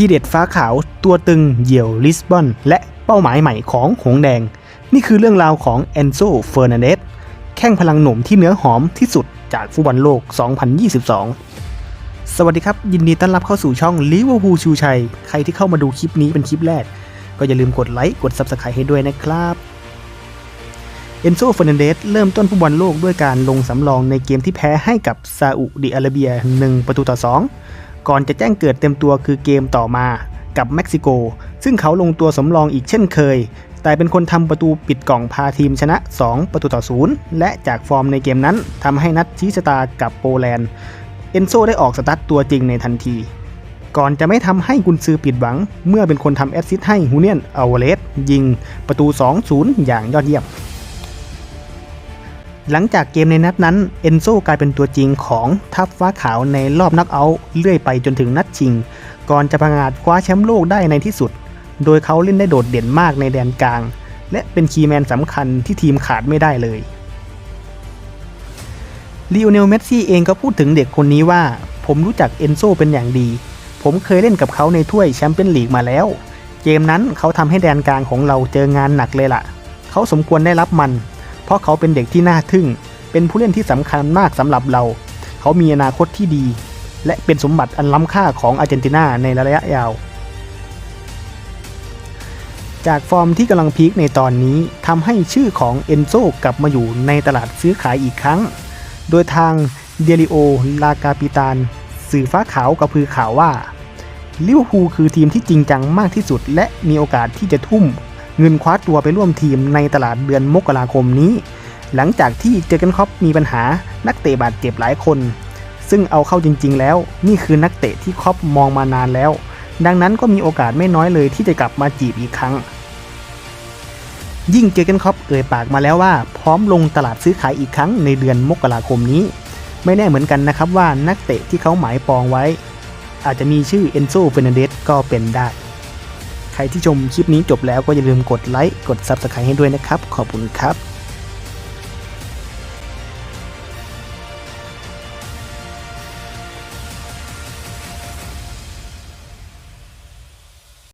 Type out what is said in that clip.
ทีเด็ดฟ้าขาวตัวตึงเหยี่ยวลิสบอน และเป้าหมายใหม่ของหงแดง นี่คือเรื่องราวของเอนโซเฟอร์นันเดสแข้งพลังหนุ่มที่เนื้อหอมที่สุดจากฟุตบอลโลก 2022 สวัสดีครับ ยินดีต้อนรับเข้าสู่ช่องลิเวอร์พูลชูชัย ใครที่เข้ามาดูคลิปนี้เป็นคลิปแรก ก็อย่าลืมกดไลค์กด Subscribe ให้ด้วยนะครับเอนโซเฟอร์นันเดสเริ่มต้นฟุตบอลโลกด้วยการลงสำรองในเกมที่แพ้ให้กับซาอุดิอาระเบีย 1 ประตูต่อ 2 ก่อนจะแจ้งเกิดเต็มตัวคือเกมต่อมากับเม็กซิโก ซึ่งเขาลงตัวสำรองอีกเช่นเคย แต่เป็นคนทำประตูปิดกล่องพาทีมชนะ 2 ประตูต่อ0และจากฟอร์มในเกมนั้นทำให้นัดชี้ชะตากับโปแลนด์ เอนโซได้ออกสตาร์ทตัวจริงในทันที ก่อนจะไม่ทำให้กุนซือผิดหวัง เมื่อเป็นคนทำแอสซิสต์ให้ฮูเนียนอัลเวเลสยิงประตู 2-0 อย่างยอดเยี่ยม หลังจากเกมในนัดนั้น เอนโซกลายเป็นตัวจริงของทัพฟ้าขาวในรอบนักเอาท์เรื่อยไปจนถึงนัดชิง ก่อนจะพังอาจคว้าแชมป์โลกได้ในที่สุด โดยเขาเล่นได้โดดเด่นมากในแดนกลาง และเป็นคีย์แมนสำคัญที่ทีมขาดไม่ได้เลยลีโอเนลเมสซี่เองก็พูดถึงเด็กคนนี้ว่า ผมรู้จักเอนโซเป็นอย่างดี ผมเคยเล่นกับเขาในถ้วยแชมเปี้ยนลีกมาแล้ว เกมนั้นเขาทำให้แดนกลางของเราเจองานหนักเลยล่ะ เขาสมควรได้รับมัน เพราะเขาเป็นเด็กที่น่าทึ่ง เป็นผู้เล่นที่สำคัญมากสำหรับเรา เขามีอนาคตที่ดี และเป็นสมบัติอันล้ำค่าของอาร์เจนตินาในระยะยาว จากฟอร์มที่กำลังพีคในตอนนี้ทำให้ชื่อของเอนโซกลับมาอยู่ในตลาดซื้อขายอีกครั้ง โดยทางเดลิโอ ลากาปิตานสื่อฟ้าขาวกระพือข่าวว่าลิเวอร์พูลคือทีมที่จริงจังมากที่สุด และมีโอกาสที่จะทุ่ม เงินคว้าตัวไปร่วมทีมในตลาดเดือนมกราคมนี้ หลังจากที่เจอร์เกนค็อปมีปัญหานักเตะบาดเจ็บหลายคน ซึ่งเอาเข้าจริง ๆ แล้ว นี่คือนักเตะที่ค็อปมองมานานแล้ว ดังนั้นก็มีโอกาสไม่น้อยเลยที่จะกลับมาจีบอีกครั้ง ยิ่งเจอร์เกนค็อปเอ่ยปากมาแล้วว่า พร้อมลงตลาดซื้อขายอีกครั้งในเดือนมกราคมนี้ ไม่แน่เหมือนกันนะครับว่านักเตะที่เขาหมายปองไว้ อาจจะมีชื่อเอนโซเฟนเดสก็เป็นได้ ใครที่ชมคลิปนี้จบแล้วก็อย่าลืมกดไลค์กด Subscribe ให้ด้วยนะครับ ขอบคุณครับ